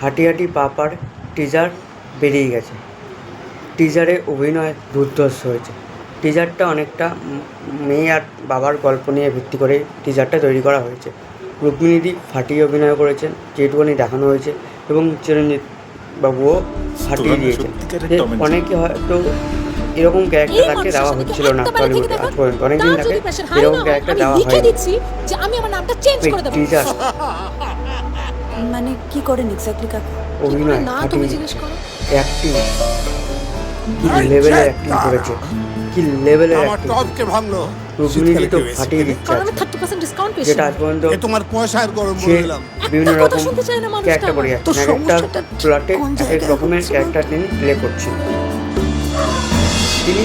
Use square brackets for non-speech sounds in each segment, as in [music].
হাঁটি হাঁটি পাপার টিজার বেরিয়ে গেছে। টিজারে অভিনয় দুর্ধর্ষ হয়েছে। টিজারটা অনেকটা মেয়ে আর বাবার গল্প নিয়ে ভিত্তি করে টিজারটা তৈরি করা হয়েছে। রুক্মিণীদি ফাটিয়ে অভিনয় করেছেন যেটুকুনি দেখানো হয়েছে এবং চিরঞ্জিত বাবুও ফাটিয়ে দিয়েছেন। অনেকে হয়তো এরকম ক্যারেক্টার তাকে দেওয়া হচ্ছিল না টলিউডে আজ পর্যন্ত অনেকদিন তাকে এরকম ক্যারেক্টার দেওয়া লিখে হয়নি। দিচ্ছি যে আমি আমার নামটা চেঞ্জ করে দেবো। টিজার [laughs] মানে কি করেন এক্স্যাক্টলি কাকু? অভিনয় না তুমি জিজ্ঞেস করো। অ্যাক্টিং কি লেভেলের অ্যাক্টিং করেছে? কি লেভেলের আমার টপকে ভাঙলো। রুক্মিণীজি তো ফাটিয়ে দিচ্ছে। কারণ আমি আজকে। থার্টি পার্সেন্ট ডিসকাউন্ট পেয়েছি। যেটা আজ পর্যন্ত এ তোমার পয়সার গরম বলে দিলাম। বিভিন্ন রকম শুনতে চায় না মানুষটা। ক্যারেক্টার করে যাচ্ছে। একটা প্লটে এক এক রকমের ক্যারেক্টার তিনি প্লে করছেন। তিনি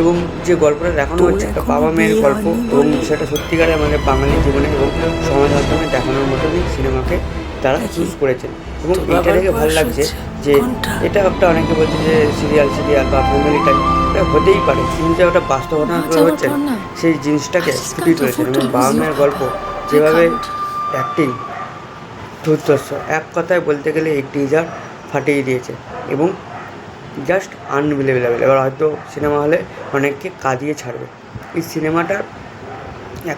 এবং যে গল্পটা দেখানো হচ্ছে একটা বাবা মেয়ের গল্প এবং সেটা সত্যিকারে আমাদের বাঙালি জীবনে এবং সমাজ মাধ্যমে দেখানোর মতনই সিনেমাকে তারা চুজ করেছেন। এবং এটা দেখে ভালো লাগছে যে এটা একটা অনেকে বলছে যে সিরিয়াল সিরিয়াল বা ফ্যামিলি টাইম এটা হতেই পারে। কিন্তু ওটা বাস্তবতা যাওয়ার হচ্ছে সেই জিনিসটাকে ফুটিয়ে তুলেছেন এবং বাবা মেয়ের গল্প যেভাবে অ্যাক্টিং দুর্ধর্ষ এক কথায় বলতে গেলে এই টিজার ফাটিয়ে দিয়েছে। এবং জাস্ট আনবিলেবেলেবেল এবার হয়তো সিনেমা হলে অনেককে কাঁদিয়ে ছাড়বে। এই সিনেমাটার এক-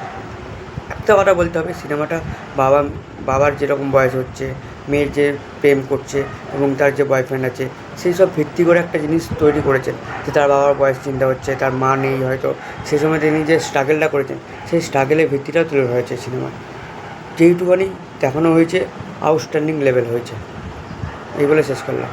একটা কথা বলতে হবে সিনেমাটা বাবা বাবার যেরকম বয়স হচ্ছে, মেয়ের যে প্রেম করছে এবং তার যে বয়ফ্রেন্ড আছে, সেই সব ভিত্তি করে একটা জিনিস তৈরি করেছেন যে তার বাবার বয়স চিন্তা হচ্ছে, তার মা নেই হয়তো। সেই সময় তিনি যে স্ট্রাগেলটা করেছেন, সেই স্ট্রাগেলের ভিত্তিটাও তুলে হয়েছে সিনেমায় যেইটুখানি দেখানো হয়েছে আউটস্ট্যান্ডিং লেভেল হয়েছে। এই বলে শেষ করলাম।